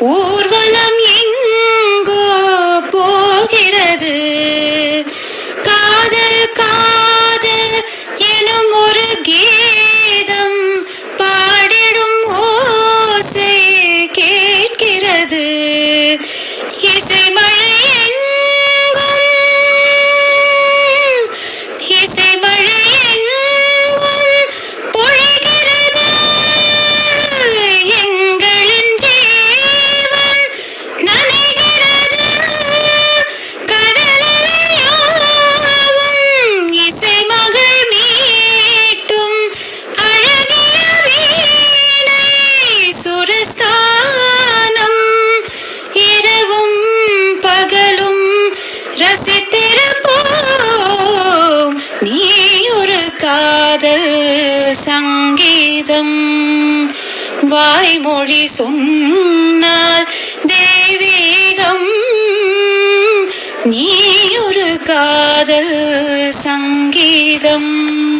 Urvala காதல் சங்கீதம். வாய்மொழி சொன்னால் தெய்வீகம். நீ ஒரு காதல் சங்கீதம்.